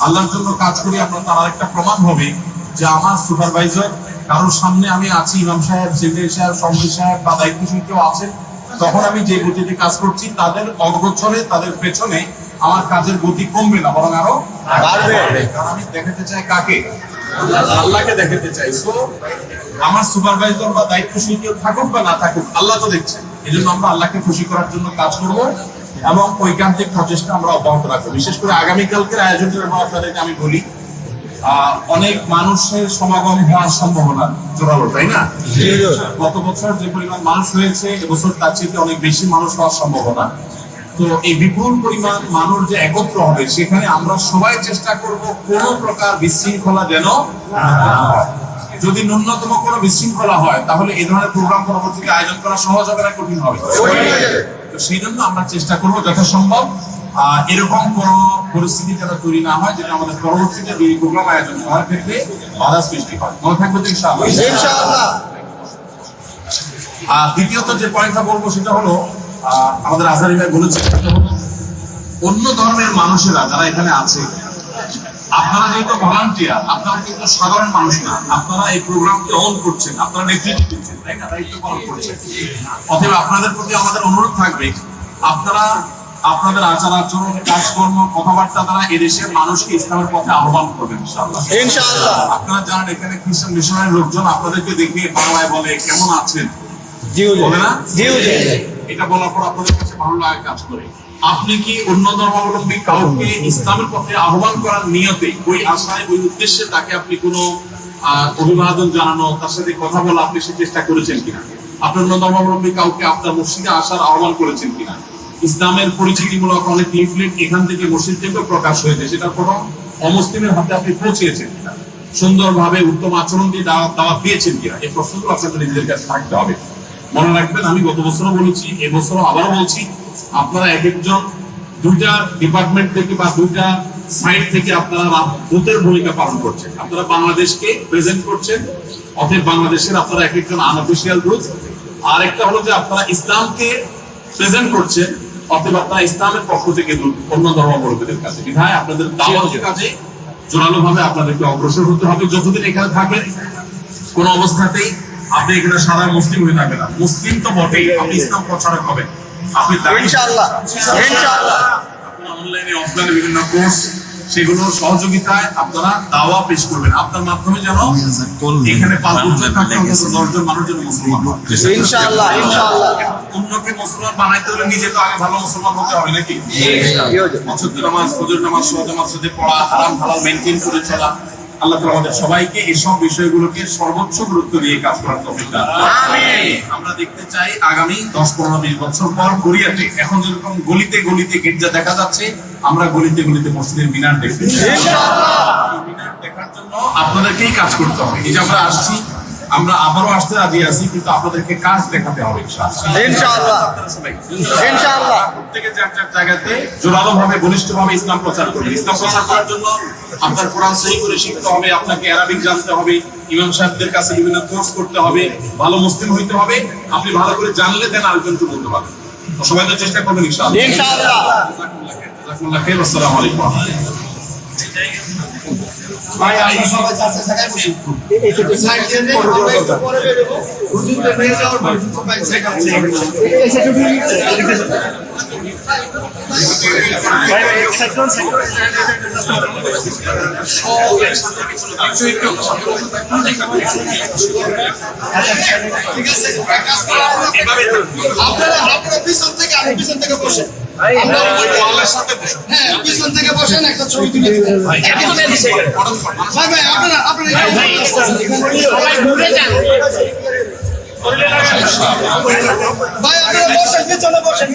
আল্লাহর জন্য কাজ করি আমরা তার আরেকটা প্রমাণ হবে যে আমার সুপারভাইজার কারোর সামনে আমি আছি ইমাম সাহেব সেক্রেটারি সাহেব সভাপতি সাহেব বা দায়িত্বশীল কেউ আছেন তখন আমি যে গতিতে কাজ করছি তাদের অগ্রছরে তাদের পেছনে আমার কাজের গতি কমবে না বরং আরও বাড়বে। কারণ আমি দেখাতে চাই কাকে? আল্লাহকে দেখাতে চাই। সো আমার সুপারভাইজার বা দায়িত্বশীল কেউ থাকুক বা না থাকুক আল্লাহ তো দেখছেন এই জন্য আমরা আল্লাহকে খুশি করার জন্য কাজ করব। এবং ঐকান্তিক প্রচেষ্টা আমরা অব্যাহত রাখব। বিশেষ করে আগামীকালকের আয়োজনের ব্যাপারে আপনাদেরকে আমি বলি অনেক মানুষের সমাগম হওয়ার সম্ভাবনা জোরালো তাই না? গত বছর যে পরিমাণ মানুষ হয়েছে এবছর তার চেয়ে অনেক বেশি মানুষ হওয়ার সম্ভাবনা। তো এই বিপুল পরিমাণ মানুষ যে একত্র হবে সেখানে আমরা সবাই চেষ্টা করব কোন প্রকার বিশৃঙ্খলা যেন যদি ন্যূনতম কোনো বিশৃঙ্খলা হয় তাহলে এই ধরনের প্রোগ্রাম পরবর্তীতে আয়োজন করা সহজ হবে না কঠিন হবে? তো সেই জন্য আমরা চেষ্টা করব যথাসম্ভব এরকম কোন পরিস্থিতি যেন তৈরি না হয় যেটা আমাদের পরবর্তীতে দুই প্রোগ্রাম আয়োজন করার ক্ষেত্রে বাধা সৃষ্টি হয় মনে থাকবে তো ইনশাআল্লাহ? ইনশাআল্লাহ। আর দ্বিতীয়ত যে পয়েন্টটা বলব সেটা হলো আহ, আমাদের আজারি ভাই হলো, অন্য ধর্মের মানুষেরা যারা এখানে আছে আপনারা যেহেতু ভলান্টিয়ার আপনারা কিন্তু সাধারণ মানুষ না। আপনারা এই প্রোগ্রামকে অন করছেন আপনারা নেতৃত্ব দিচ্ছেন তাই না? দায়িত্ব পালন করছেন। অতএব আপনাদের প্রতি আমাদের অনুরোধ থাকবে আপনারা আপনাদের আচার আচরণ কাজকর্ম কথাবার্তা দ্বারা এদেশের মানুষকে ইসলামের পথে আহ্বান করবেন ইনশাআল্লাহ। আপনারা জানেন এখানে খ্রিস্টান মিশনারি লোকজন আপনাদেরকে দেখে বাংলায় বলে কেমন আছেন? বলে না? এটা বলার পর আপনাদের কাছে ভালো লাগা কাজ করে। আপনি কি অন্য ধর্মাবলম্বী কাউকে ইসলামের পথে আহ্বান করার নিয়তে ওই আশায় ওই উদ্দেশ্যে তাকে আপনি কোনো অভিবাদন জানানো তার সাথে কথা বলা আপনি সে চেষ্টা করেছেন কিনা? আপনি অন্য ধর্মাবলম্বী কাউকে আপনার মসজিদে আসার আহ্বান করেছেন কিনা? ইসলামের পরিচিতিমূলক অনেক লিফলেট এখান থেকে মসজিদ থেকে প্রকাশ হয়েছে সেটা কোনো অমুসলিমের হাতে আপনি পৌঁছেছেন কিনা? সুন্দরভাবে উত্তম আচরণ দিয়ে দাওয়াত দাওয়াত দিয়েছেন কিনা? এই প্রশ্নগুলো আপনাদের নিজেদের কাছে থাকতে হবে। মনে রাখবেন আমি গত বছরও বলেছি এবছরও আবারও বলছি আপনারা এক একজন দুইটা ডিপার্টমেন্ট থেকে বা দুইটা সাইড থেকে আপনারা দূতের ভূমিকা পালন করছেন। আপনারা বাংলাদেশকে প্রেজেন্ট করছেন, অতএব বাংলাদেশের আপনারা এক একজন আনঅফিসিয়াল দূত আর একটা হলো যে আপনারা ইসলামকে প্রেজেন্ট করছেন, অতএব আপনারা ইসলামের পক্ষ থেকে দূত অন্য ধর্মাবলম্বীদের কাছে। বিধায় আপনাদের দাওয়াত কাজে জোরালো ভাবে আপনাদেরকে অগ্রসর হতে হবে। যতদিন এখানে থাকেন কোন অবস্থাতেই আপনি এখানে সারা মুসলিম হয়ে থাকবেন না। মুসলিম তো বটেই, আপনি ইসলাম প্রচারক হবেন। ইনশাআল্লাহ ইনশাআল্লাহ। আপনারা অনলাইনে অফলাইনে বিভিন্ন কোর্স সেগুলোর সহযোগিতায় আপনারা দাওয়া পেশ করবেন। আপনার মাধ্যমে যেন এখানে পাঁচ বছর থাকতে দশজন মানুষ যেন মুসলমান। ইনশাআল্লাহ ইনশাআল্লাহ। অন্যকে মুসলমান বানাইতে হলে নিজে তো আগে ভালো মুসলমান হতে হবে নাকি? অসত্য নামাজ ফজর নামাজ সহজ নামাজ সাথে পড়া হারাম হালাল মেনটেন করে চলা আল্লাহ তালা আমাদের সবাইকে এসব বিষয়গুলোকে সর্বোচ্চ গুরুত্ব দিয়ে কাজ করার তৌফিক আমরা দেখতে চাই আগামী দশ পনেরো বিশ বছর পর কোরিয়াতে এখন যেরকম গলিতে গলিতে গির্জা দেখা যাচ্ছে আমরা গলিতে গলিতে মসজিদের মিনার দেখতে চাই। মিনার দেখার জন্য আপনাদেরকেই কাজ করতে হবে। এই যে আমরা আসছি আমরা আবারও আসতে রাজি আছি কিন্তু আপনাদেরকে কাজ দেখাতে হবে প্রত্যেকে যার যার জায়গাতে জোরালো ভাবে ঘনিষ্ঠ ভাবে ইসলাম প্রচার করবেন ইসলাম প্রচার করার জন্য আপনার কোরআন সহি করে শিখতে হবে আপনাকে আরবিক জানতে হবে ইমাম সাহেবদের কাছে বিভিন্ন কোর্স করতে হবে ভালো মুসলিম হইতে হবে আপনি ভালো করে জানলে দেন আরেকজনকে বলতে পারবেন সবাই তো চেষ্টা করবেন ইনশাআল্লাহ। ইনশাআল্লাহ। খাইর আসসালামু আলাইকুম। ভাই আমরা সবাই চাচা জায়গায় বসি সাইড দিয়ে দেন আমরা একটু পরে বেরোবো। হুজুরদের নিয়ে যাওয়ার পর ভাই সাইড আছে ঠিক আছে এক কাজ করো, আপনারা আপনারা পিছন থেকে আমি পিছন থেকে বসে। আমরা ওই ওয়ালের সাথে বসে। হ্যাঁ পিছন থেকে বসেন একটা ছবি তুলে ভাই ভাই আপনারা আপনারা ভাই আপনারা বসেন পিছনে বসেন